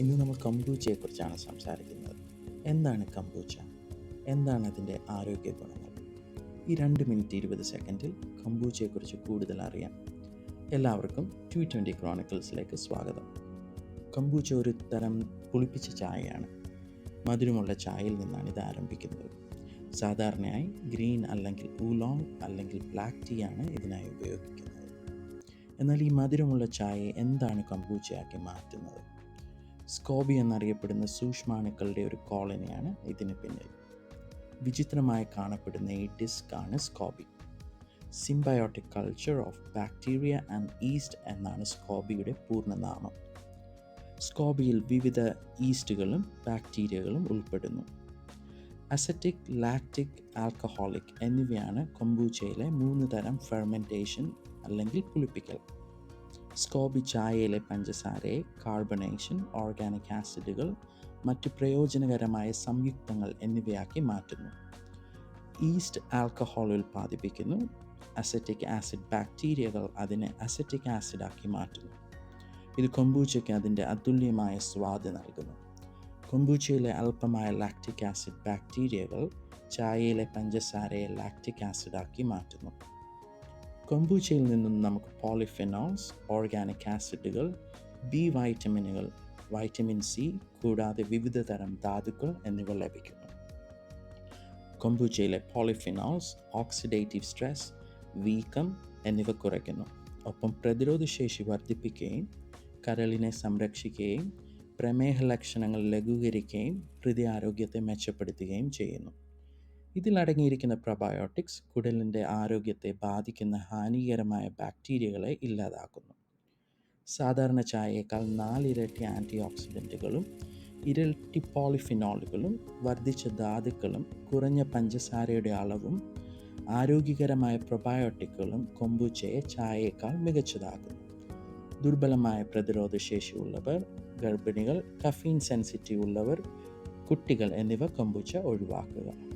ഇന്ന് നമ്മൾ കമ്പൂച്ചയെക്കുറിച്ചാണ് സംസാരിക്കുന്നത്. എന്താണ് കമ്പൂച്ച എന്താണ് അതിന്റെ ആരോഗ്യ ഗുണങ്ങൾ? ഈ രണ്ട് മിനിറ്റ് ഇരുപത് സെക്കൻഡിൽ കമ്പൂച്ചയെക്കുറിച്ച് കൂടുതൽ അറിയാം എല്ലാവർക്കും ടു ട്വന്റി ക്രോണിക്കിൾസിലേക്ക് സ്വാഗതം. കമ്പൂച്ച ഒരു തരം പുളിപ്പിച്ച ചായയാണ്. മധുരമുള്ള ചായയിൽ നിന്നാണ് ഇത് ആരംഭിക്കുന്നത്. സാധാരണയായി ഗ്രീൻ അല്ലെങ്കിൽ ഊലോങ് അല്ലെങ്കിൽ ബ്ലാക്ക് ടീ ആണ് ഇതിനായി ഉപയോഗിക്കുന്നത്. എന്നാൽ ഈ മധുരമുള്ള ചായയെ എന്താണ് കമ്പൂച്ചയാക്കി മാറ്റുന്നത്? സ്കോബി എന്നറിയപ്പെടുന്ന സൂക്ഷ്മാണുക്കളുടെ ഒരു കോളനിയാണ് ഇതിന് പിന്നിൽ. വിചിത്രമായി കാണപ്പെടുന്ന ഈ ഡിസ്ക് ആണ് SCOBY. Symbiotic culture of bacteria and yeast എന്നാണ് സ്കോബിയുടെ പൂർണനാമം. സ്കോബിയിൽ വിവിധ ഈസ്റ്റുകളും ബാക്ടീരിയകളും ഉൾപ്പെടുന്നു. അസറ്റിക് ലാക്റ്റിക് ആൽക്കഹോളിക് എന്നിവയാണ് കൊമ്പൂച്ചയിലെ മൂന്ന് തരം ഫെർമെന്റേഷൻ അല്ലെങ്കിൽ പുളിപ്പിക്കൽ സ്കോബി ചായയിലെ പഞ്ചസാരയെ കാർബണേഷൻ ഓർഗാനിക് ആസിഡുകൾ മറ്റ് പ്രയോജനകരമായ സംയുക്തങ്ങൾ എന്നിവയാക്കി മാറ്റുന്നു. ഈസ്റ്റ് ആൽക്കഹോൾ ഉൽപ്പാദിപ്പിക്കുന്നു. അസറ്റിക് ആസിഡ് ബാക്ടീരിയകൾ അതിനെ അസറ്റിക് ആസിഡാക്കി മാറ്റുന്നു. ഇത് കൊമ്പൂച്ചയ്ക്ക് അതിന്റെ അതുല്യമായ സ്വാദ് നൽകുന്നു. കൊമ്പൂച്ചയിലെ അല്പമായ ലാക്റ്റിക് ആസിഡ് ബാക്ടീരിയകൾ ചായയിലെ പഞ്ചസാരയെ ലാക്റ്റിക് ആസിഡാക്കി മാറ്റുന്നു. കൊമ്പൂച്ചയിൽ നിന്നും നമുക്ക് പോളിഫിനോൾസ് ഓർഗാനിക് ആസിഡുകൾ ബി വൈറ്റമിനുകൾ വൈറ്റമിൻ സി കൂടാതെ വിവിധ തരം ധാതുക്കൾ എന്നിവ ലഭിക്കുന്നു. കൊമ്പൂച്ചയിലെ പോളിഫിനോൾസ് ഓക്സിഡേറ്റീവ് സ്ട്രെസ് വീക്കം എന്നിവ കുറയ്ക്കുന്നു. ഒപ്പം പ്രതിരോധശേഷി വർദ്ധിപ്പിക്കുകയും കരളിനെ സംരക്ഷിക്കുകയും പ്രമേഹ ലക്ഷണങ്ങൾ ലഘൂകരിക്കുകയും ഹൃദയാരോഗ്യത്തെ മെച്ചപ്പെടുത്തുകയും ചെയ്യുന്നു. ഇതിലടങ്ങിയിരിക്കുന്ന പ്രബയോട്ടിക്സ് കുടലിന്റെ ആരോഗ്യത്തെ ബാധിക്കുന്ന ഹാനികരമായ ബാക്ടീരിയകളെ ഇല്ലാതാക്കുന്നു. സാധാരണ ചായയേക്കാൾ നാലിരട്ടി ആന്റി ഓക്സിഡന്റുകളും ഇരട്ടി പോളിഫിനോളുകളും വർദ്ധിച്ച ധാതുക്കളും കുറഞ്ഞ പഞ്ചസാരയുടെ അളവും ആരോഗ്യകരമായ പ്രൊബയോട്ടിക്കുകളും കൊമ്പുച്ചയെ ചായയേക്കാൾ മികച്ചതാക്കുന്നു. ദുർബലമായ പ്രതിരോധശേഷിയുള്ളവർ ഗർഭിണികൾ കഫീൻ സെൻസിറ്റീവ് ഉള്ളവർ കുട്ടികൾ എന്നിവ കൊമ്പുച്ച ഒഴിവാക്കുക.